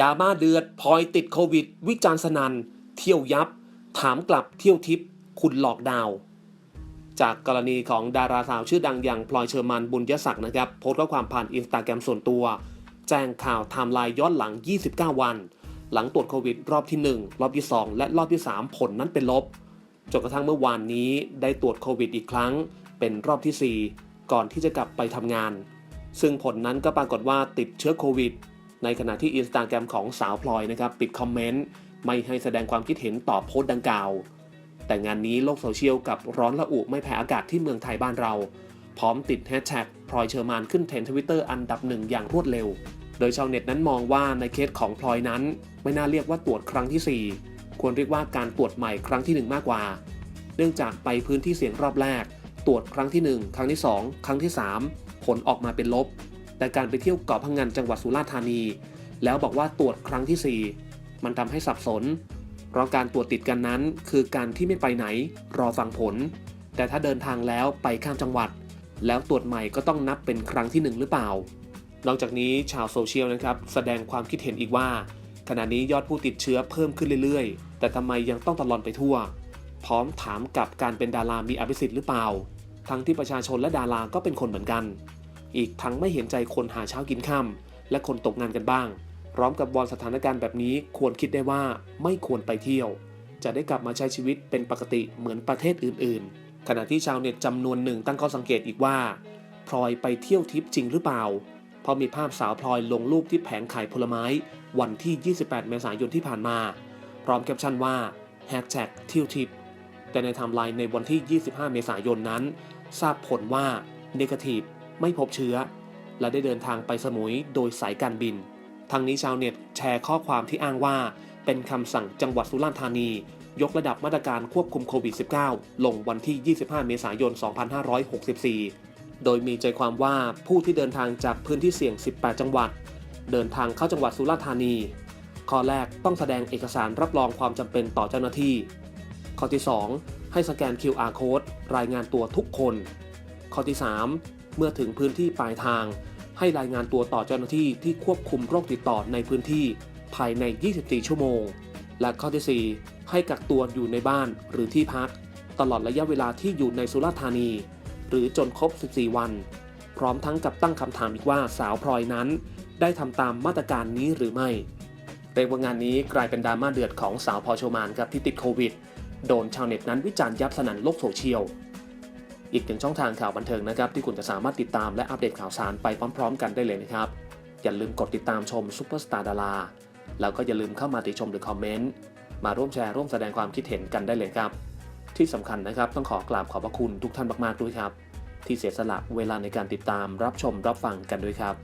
ดราม่าเดือดพลอยติดโควิด วิจารณ์สนันเที่ยวยับ ถามกลับเที่ยวทิปคุณหลอกดาว จากกรณีของดาราสาวชื่อดังอย่างพลอยเชอร์มานบุญยศักดิ์นะครับ โพสต์ข้อความผ่านอินสตาแกรมส่วนตัว แจ้งข่าวไทม์ไลน์ย้อนหลัง 29 วัน หลังตรวจโควิด รอบที่ 1 รอบที่ 2 และรอบที่ 3 ผลนั้นเป็นลบจนกระทั่งเมื่อวานนี้ได้ตรวจโควิดอีกครั้ง เป็นรอบที่ 4 ก่อนที่จะกลับไปทำงาน ซึ่งผลนั้นก็ปรากฏว่าติดเชื้อโควิด ในขณะที่อินสตาแกรมของสาวพลอยนะครับปิดคอมเมนต์ไม่ให้แสดงความคิดเห็นต่อโพสต์ดังกล่าว แต่งานนี้โลกโซเชียลกับร้อนระอุไม่แพ้อากาศที่เมืองไทยบ้านเรา พร้อมติดแฮชแท็กพลอยเชอร์มานขึ้นเทรนด์ทวิตเตอร์อันดับหนึ่งอย่างรวดเร็ว โดยชาวเน็ตนั้นมองว่าในเคสของพลอยนั้น ไม่น่าเรียกว่าตรวจครั้งที่ 4 ควรเรียกว่าการตรวจใหม่ครั้งที่ 1 มากกว่า เนื่องจากไปพื้นที่เสี่ยงรอบแรก ตรวจครั้งที่ 1 ครั้งที่ 2 ครั้งที่ 3 ผลออกมาเป็นลบ แต่การไปเที่ยวเกาะพังงานจังหวัดสุราษฎร์ธานี แล้วบอกว่าตรวจครั้งทีสี่4 มันทำให้สับสน เพราะการตรวจติดกันนั้น คือการที่ไม่ไปไหน รอฟังผล แต่ถ้าเดินทางแล้วไปข้ามจังหวัด แล้วตรวจใหม่ก็ต้องนับเป็นครั้งที่หนึ่งหรือเปล่า นอกจากนี้ชาวโซเชียลนะครับแสดงความคิดเห็นอีกว่า ขณะนี้ยอดผู้ติดเชื้อเพิ่มขึ้นเรื่อยๆ แต่ทำไมยังต้องตลอนไปทั่ว พร้อมถามกับการเป็นดารามีอภิสิทธิ์หรือเปล่า ทั้งที่ประชาชนและดาราก็เป็นคนเหมือนกัน อีกทั้งไม่เห็นใจคนหาเช้ากินค่ำและคนตกงานกันบ้าง พร้อมกับวอนสถานการณ์แบบนี้ควรคิดได้ว่าไม่ควรไปเที่ยว จะได้กลับมาใช้ชีวิตเป็นปกติเหมือนประเทศอื่น ๆ ขณะที่ชาวเน็ตจำนวนหนึ่งตั้งข้อสังเกตอีกว่าพลอยไปเที่ยวทิปจริงหรือเปล่าเพราะมีภาพสาวพลอยลงรูปที่แผงขายผลไม้ วันที่ 28 เมษายนที่ผ่านมา พร้อมแคปชั่นว่า Hashtag เที่ยวทิปแต่ในไทม์ไลน์ในวันที่ 25 เมษายนนั้น ทราบผลว่า Negative ไม่พบเชื้อ และได้เดินทางไปสมุยโดยสายการบินทางนี้ชาวเน็ตแชร์ข้อความที่อ้างว่า เป็นคำสั่งจังหวัดสุราษฎร์ธานี ยกระดับมาตรการควบคุมโควิด -19 ลงวันที่ 25 เมษายน 2564 โดยมีใจความว่าผู้ที่เดินทางจากพื้นที่เสี่ยง 18 จังหวัด เดินทางเข้าจังหวัดสุราษฎร์ธานี ข้อแรกต้องแสดงเอกสารรับรองความจำเป็นต่อเจ้าหน้าที่ ข้อที่ 2 ให้สแกน QR code รายงานตัวทุกคน ข้อที่ 3 เมื่อถึงพื้นที่ปลายทาง ให้รายงานตัวต่อเจ้าหน้าที่ที่ควบคุมโรคติดต่อในพื้นที่ ภายใน 24 ชั่วโมง และข้อที่ 4 ให้กักตัวอยู่ในบ้านหรือที่พัก ตลอดระยะเวลาที่อยู่ในสุราษฎร์ธานี หรือจนครบ 14 วัน พร้อมทั้งกับตั้งคำถามอีกว่าสาวพลอยนั้น ได้ทำตามมาตรการนี้หรือไม่เรียกว่างานนี้กลายเป็นดราม่าเดือดของสาวพอโชมานครับที่ติดโควิด โดนชาวเน็ตนั้นวิจารณ์ยับสนั่นโลกโซเชียล อีกหนึ่งช่องทางข่าวบันเทิงนะครับที่คุณจะสามารถติดตามและอัปเดตข่าวสารไปพร้อม ๆ กันได้เลยนะครับ อย่าลืมกดติดตามชมซุปเปอร์สตาร์ดาราแล้วก็อย่าลืมเข้ามาติชมหรือคอมเมนต์มาร่วมแชร์ร่วมแสดงความคิดเห็นกันได้เลยครับ ที่สำคัญนะครับต้องขอกราบขอบพระคุณทุกท่านมากๆด้วยครับ ที่เสียสละเวลาในการติดตามรับชมรับฟังกันด้วยครับ